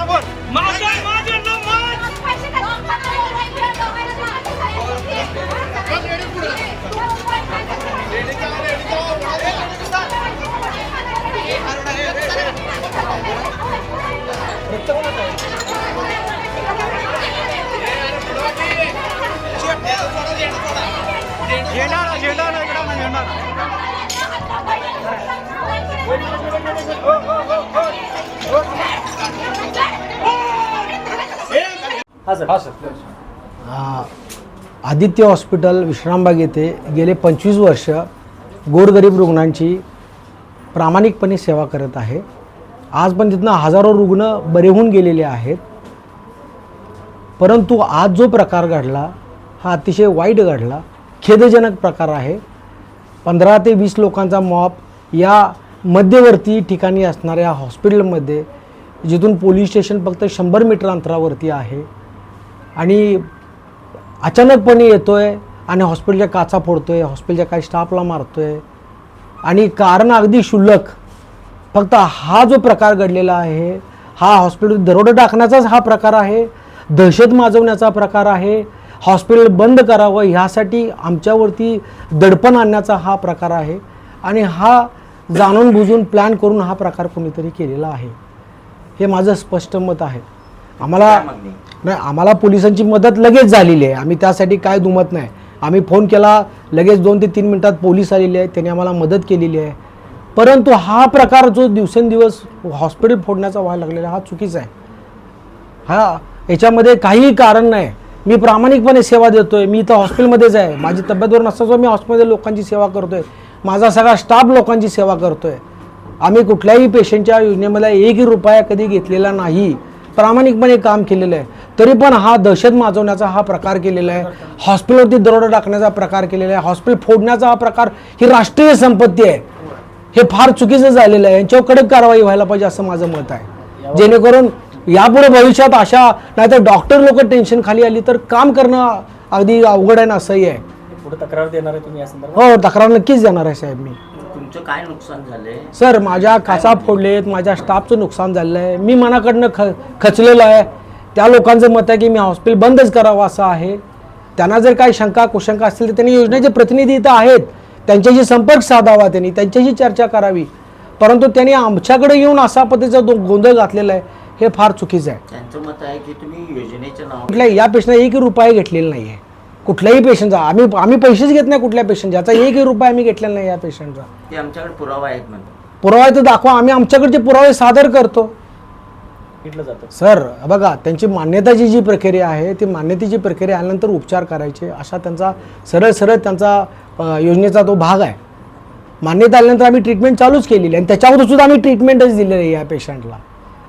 খবর आ, आदित्य हॉस्पिटल विश्रामबाग येथे गेले पंचवीस वर्ष गोरगरीब रुग्णांची प्रामाणिकपणे सेवा करत आहे. आज पण तिथनं हजारो रुग्ण बरे होऊन गेलेले आहेत. परंतु आज जो प्रकार घडला हा अतिशय वाईट घडला. खेदजनक प्रकार आहे. पंधरा ते वीस लोकांचा मॉप या मध्यवर्ती ठिकाणी असणाऱ्या हॉस्पिटलमध्ये जिथून पोलीस स्टेशन फक्त शंभर मीटर अंतरावरती आहे. आणि अचानकपणे येतो आहे आणि हॉस्पिटलच्या काचा फोडतो आहे हॉस्पिटलच्या काही स्टाफला मारतो आहे आणि कारण अगदी क्षुल्लक. फक्त हा जो प्रकार घडलेला आहे हा हॉस्पिटल दरोडा टाकण्याचाच हा प्रकार आहे दहशत माजवण्याचा प्रकार आहे हॉस्पिटल बंद करावं ह्यासाठी आमच्यावरती दडपण आणण्याचा हा प्रकार आहे. आणि हा जाणून बुजून प्लॅन करून हा प्रकार कोणीतरी केलेला आहे. हे माझं स्पष्ट मत आहे. आम्हाला नाही आम्हाला पोलिसांची मदत लगेच झालेली आहे. आम्ही त्यासाठी काय दुमत नाही. आम्ही फोन केला लगेच दोन ते तीन मिनटात पोलीस आलेले आहेत. त्यांनी आम्हाला मदत केलेली आहे. परंतु हा प्रकार जो दिवसेंदिवस हॉस्पिटल फोडण्याचा व्हायला लागलेला हा चुकीचा आहे. हा याच्यामध्ये काहीही कारण नाही. मी प्रामाणिकपणे सेवा देतोय. मी इथं हॉस्पिटलमध्येच आहे. माझी तब्येतवर नसताच मी हॉस्पिटलमध्ये लोकांची सेवा करतोय. माझा सगळा स्टाफ लोकांची सेवा करतोय. आम्ही कुठल्याही पेशंटच्या योजनेमध्ये एकही रुपया कधी घेतलेला नाही. प्रामाणिकपणे काम केलेलं आहे. तरी पण हा दहशत माजवण्याचा हा प्रकार केलेला आहे. हॉस्पिटलवरती दरोडा टाकण्याचा प्रकार केलेला आहे. हॉस्पिटल फोडण्याचा हा प्रकार ही राष्ट्रीय संपत्ती आहे. हे फार चुकीचं झालेलं आहे. यांच्यावर कडक कारवाई व्हायला पाहिजे असं माझं मत आहे. जेणेकरून यापुढे भविष्यात अशा नाहीतर डॉक्टर लोक टेन्शन खाली आली तर काम करणं अगदी अवघड आहे ना असंही आहे. पुढे तक्रार देणार आहे तुम्ही या संदर्भात? हो तक्रार नक्कीच देणार आहे साहेब मी. तुमचं काय नुकसान झालंय? सर माझ्या काचा फोडलेत माझ्या स्टाफचं नुकसान झालेलं आहे मी मनाकडनं ख खचलेलो आहे. त्या लोकांचं मत आहे की मी हॉस्पिटल बंदच करावं असं आहे. त्यांना जर काही शंका कुशंका असतील तर त्यांनी योजनेचे प्रतिनिधी इथं आहेत. त्यांच्याशी संपर्क साधावा त्यांनी त्यांच्याशी चर्चा करावी. परंतु त्यांनी आमच्याकडे येऊन असा पद्धतीचा गोंधळ घातलेला आहे हे फार चुकीचं आहे. त्यांचं मत आहे की तुम्ही योजनेच्या नाव कुठल्या या पेशंटला एकही रुपया घेतलेला नाही आहे कुठल्याही पेशंटचा आम्ही आम्ही पैसेच घेत नाही कुठल्या पेशंटचा. याचा एकही रुपया आम्ही घेतलेला नाही या पेशंटचा. ते आमच्याकडे पुरावा आहेत म्हणतात पुरावा तर दाखवा आम्ही आमच्याकडचे पुरावे सादर करतो. जातं सर बघा त्यांची मान्यताची जी प्रक्रिया आहे ती मान्यतेची प्रक्रिया आल्यानंतर उपचार करायचे अशा त्यांचा सरळ सरळ त्यांचा योजनेचा तो भाग आहे. मान्यता आल्यानंतर आम्ही ट्रीटमेंट चालूच केलेली आहे. आणि त्याच्यावर सुद्धा आम्ही ट्रीटमेंटच दिलेली आहे या पेशंटला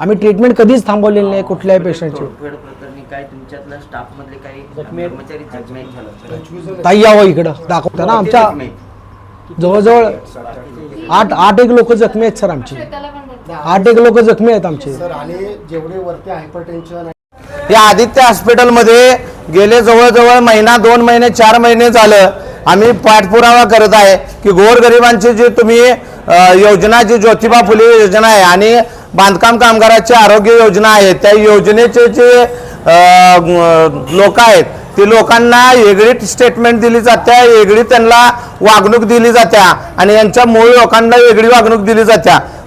आम्ही ट्रीटमेंट कधीच थांबवलेली नाही कुठल्याही पेशंटची झाले. ताई यावं इकडं. दाखवता ना आमच्या जवळजवळ आठ आठ एक लोक जखमी आहेत सर आमची. आठ एक लोक जखमी आहेत आमचे. सर आणि जेवढे वरती हायपरटेन्शन या आदित्य हॉस्पिटलमध्ये गेले जवळजवळ महिना दोन महिने चार महिने झालं. आम्ही पाठपुरावा करत आहे की गोरगरिबांची जी तुम्ही योजना जी ज्योतिबा फुले योजना आहे आणि बांधकाम कामगाराची आरोग्य योजना आहे त्या योजनेचे जे लोक आहेत ती लोकांना वेगळी स्टेटमेंट दिली जात्या वेगळी त्यांना वागणूक दिली जात्या आणि यांच्या मूळ लोकांना वेगळी वागणूक दिली जात्या.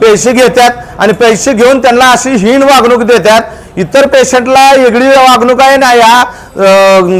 पैसे घेतात आणि पैसे घेऊन त्यांना अशी हीन वागणूक देतात इतर पेशंटला वेगळी वागणूक आहे ना या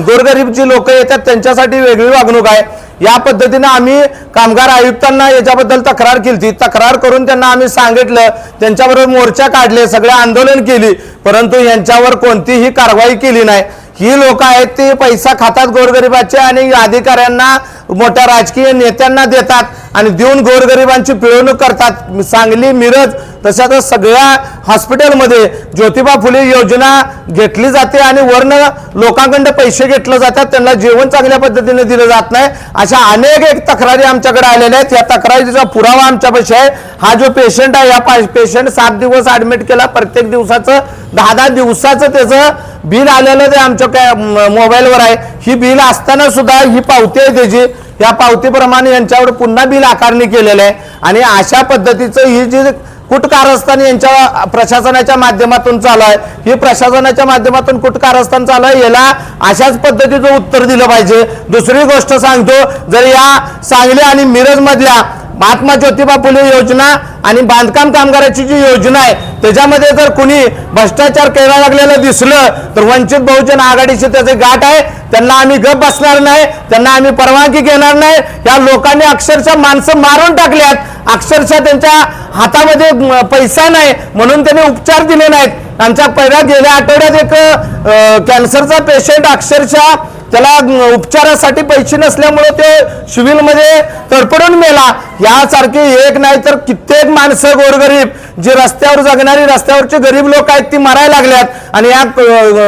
गोरगरीब जी लोक येतात त्यांच्यासाठी वेगळी वागणूक आहे. या पद्धतीनं आम्ही कामगार आयुक्तांना याच्याबद्दल तक्रार केली तक्रार करून त्यांना आम्ही सांगितलं त्यांच्याबरोबर मोर्चा काढले सगळे आंदोलन केली परंतु यांच्यावर कोणतीही कारवाई केली नाही. ही लोक आहेत ते पैसा खातात गोरगरिबाचे आणि अधिकाऱ्यांना मोठ्या राजकीय नेत्यांना देतात आणि देऊन गोरगरिबांची पिळवणूक करतात. सांगली मिरज तशाच सगळ्या हॉस्पिटलमध्ये ज्योतिबा फुले योजना घेतली जाते आणि वर्ण लोकांकडे पैसे घेतले जातात. त्यांना जेवण चांगल्या पद्धतीने दिलं जात नाही. अशा अनेक एक तक्रारी आमच्याकडे आलेल्या आहेत. या तक्रारीचा पुरावा आमच्यापाशी आहे. हा जो पेशंट आहे या पेशंट सात दिवस ऍडमिट केला. प्रत्येक दिवसाचं दहा दहा दिवसाचं त्याचं बिल आलेलं ते आमच्या काय म- मोबाईलवर आहे ही बिल असताना सुद्धा ही पावती आहे त्याची. या पावतीप्रमाणे यांच्यावर पुन्हा बिल आकारणी केलेलं आहे. आणि अशा पद्धतीचं ही जी कुटकारस्थान यांच्या प्रशासनाच्या माध्यमातून चालू आहे ही प्रशासनाच्या माध्यमातून कुटकारस्थान चालू आहे याला अशाच पद्धतीचं उत्तर दिलं पाहिजे. दुसरी गोष्ट सांगतो जर या सांगली आणि मिरज मधल्या महात्मा ज्योतिबा फुले योजना आणि बांधकाम कामगाराची जी योजना आहे त्याच्यामध्ये जर कुणी भ्रष्टाचार करायला लागलेलं दिसलं तर वंचित बहुजन आघाडीचे त्याचे गाठ आहे. त्यांना आम्ही गप बसणार नाही त्यांना आम्ही परवानगी घेणार नाही. या लोकांनी अक्षरशः माणसं मारून टाकल्यात. अक्षरशः त्यांच्या हातामध्ये पैसा नाही. म्हणून त्यांनी उपचार दिले नाहीत. आमच्या पहिल्या गेल्या आठवड्यात एक कॅन्सरचा पेशंट अक्षरशः त्याला उपचारासाठी पैसे नसल्यामुळे ते शिविलमध्ये तडपडून मेला. यासारखे एक नाही तर कित्येक माणसं गोरगरीब जे रस्त्यावर जगणारी रस्त्यावरचे गरीब लोक आहेत ती मरायला लागल्यात. आणि या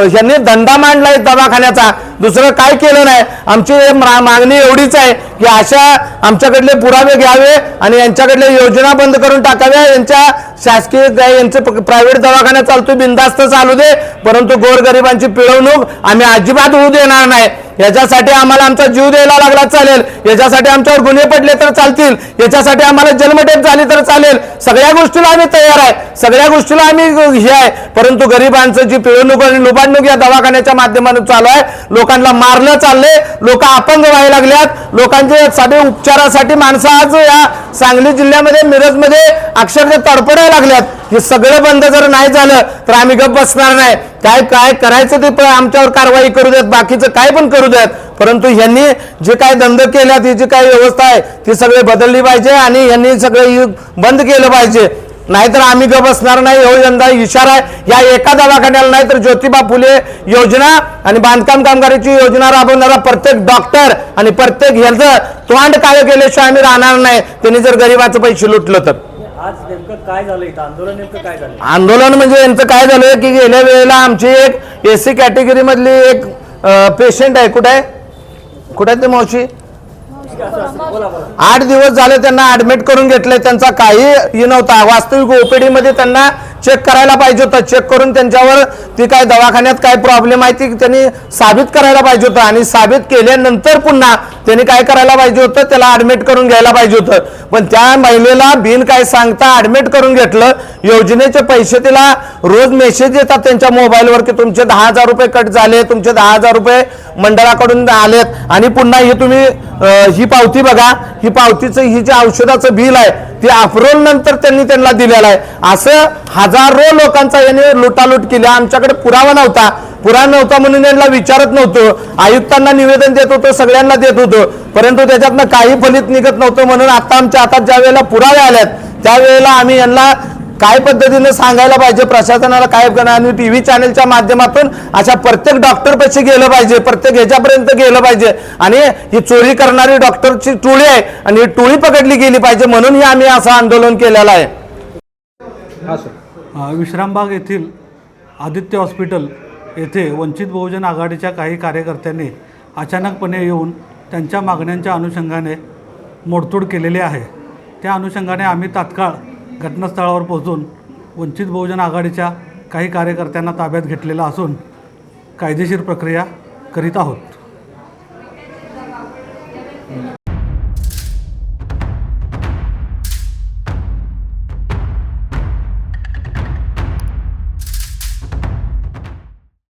यांनी धंदा मांडलाय दवाखान्याचा. दुसरं काय केलं नाही? आमची मा- मागणी एवढीच आहे की अशा आमच्याकडले पुरावे घ्यावे आणि यांच्याकडले योजना बंद करून टाकाव्या. यांच्या शासकीय यांचे प्रायव्हेट दवाखाना चालतो बिंदास्त चालू दे. परंतु गोरगरिबांची पिळवणूक आम्ही अजिबात होऊ देणार नाही. याच्यासाठी आम्हाला आमचा जीव द्यायला लागला चालेल. याच्यासाठी आमच्यावर गुन्हे पडले तर चालतील. याच्यासाठी आम्हाला जन्मठेप झाली तर चालेल. सगळ्या गोष्टीला आम्ही तयार आहे. सगळ्या गोष्टीला आम्ही हे आहे. परंतु गरिबांचं जी पिळवणूक आणि लुबाडणूक या दवाखान्याच्या माध्यमातून चालू आहे लोकांना मारणं चाललंय लोक अपंग व्हायला लागल्यात. लोकांचे साधे उपचारासाठी माणसं आज या सांगली जिल्ह्यामध्ये मिरजमध्ये अक्षरशः तडफडायला लागल्यात. हे सगळं बंद जर नाही झालं तर आम्ही गप बसणार नाही. काय काय करायचं ते पण आमच्यावर कारवाई करू देत बाकीचं काय पण करू देत. परंतु यांनी जे काय धंद केल्यात ही जी काय व्यवस्था आहे ती सगळी बदलली पाहिजे आणि यांनी सगळं बंद केलं पाहिजे. नाहीतर आम्ही गप बसणार नाही. हो यंदा इशारा आहे. या एका दवाखान्याला नाही तर ज्योतिबा फुले योजना आणि बांधकाम कामगारांची योजना राबवणारा प्रत्येक डॉक्टर आणि प्रत्येक हेल्थ तोंड काय केल्याशिवाय आम्ही राहणार नाही. त्यांनी जर गरिबाचं पैसे लुटलं तर. आज नेमकं काय झालं इथं? आंदोलन नेमकं काय झालं आंदोलन म्हणजे यांचं काय झालं की गेल्या वेळेला आमची एक एस सी कॅटेगरी मधली एक पेशंट आहे. कुठे आहे? कुठे आहे ते मावशी? बोला बोला आठ दिवस झाले त्यांना ऍडमिट करून घेतले त्यांचा काही हे नव्हता. वास्तविक ओपीडी मध्ये त्यांना चेक करायला पाहिजे होतं. चेक करून त्यांच्यावर ती काय दवाखान्यात काय प्रॉब्लेम आहे ती त्यांनी साबित करायला पाहिजे होतं. आणि साबित केल्यानंतर पुन्हा त्यांनी काय करायला पाहिजे होतं? त्याला ऍडमिट करून घ्यायला पाहिजे होतं. पण त्या महिलेला बिन काय सांगता ऍडमिट करून घेतलं. योजनेचे पैसे तिला रोज मेसेज येतात त्यांच्या मोबाईलवर की तुमचे दहा हजार रुपये कट झाले तुमचे दहा हजार रुपये मंडळाकडून आलेत. आणि पुन्हा हे तुम्ही ही पावती बघा. ही पावतीचं ही जे औषधाचं बिल आहे ते अप्रोल नंतर त्यांनी त्यांना दिलेलं आहे. असं हजार लोकांचा याने लुटालूट केली. आमच्याकडे पुरावा नव्हता. पुरा नव्हता म्हणून यांना विचारत नव्हतो. आयुक्तांना निवेदन देत होतो सगळ्यांना देत होतो. परंतु त्याच्यातनं काही फलित निघत नव्हतं म्हणून आता आमच्या हातात ज्या वेळेला पुरावे आल्यात त्यावेळेला आम्ही यांना काय पद्धतीने सांगायला पाहिजे प्रशासनाला काय करणार? आणि टीव्ही चॅनलच्या माध्यमातून अशा प्रत्येक डॉक्टर पैसे गेलं पाहिजे प्रत्येक ह्याच्यापर्यंत गेलं पाहिजे. आणि ही चोरी करणारी डॉक्टरची टोळी आहे आणि ही टोळी पकडली गेली पाहिजे म्हणून ही आम्ही असं आंदोलन केलेलं आहे. अ, विश्रामबाग येथील आदित्य हॉस्पिटल येथे वंचित बहुजन आघाडीच्या काही कार्यकर्त्यांनी अचानकपणे येऊन त्यांच्या मागण्यांच्या अनुषंगाने मोडतोड केलेली आहे. त्या अनुषंगाने आम्ही तात्काळ घटनास्थळावर पोहोचून वंचित बहुजन आघाडीच्या काही कार्यकर्त्यांना ताब्यात घेतलेला असून कायदेशीर प्रक्रिया करीत आहोत.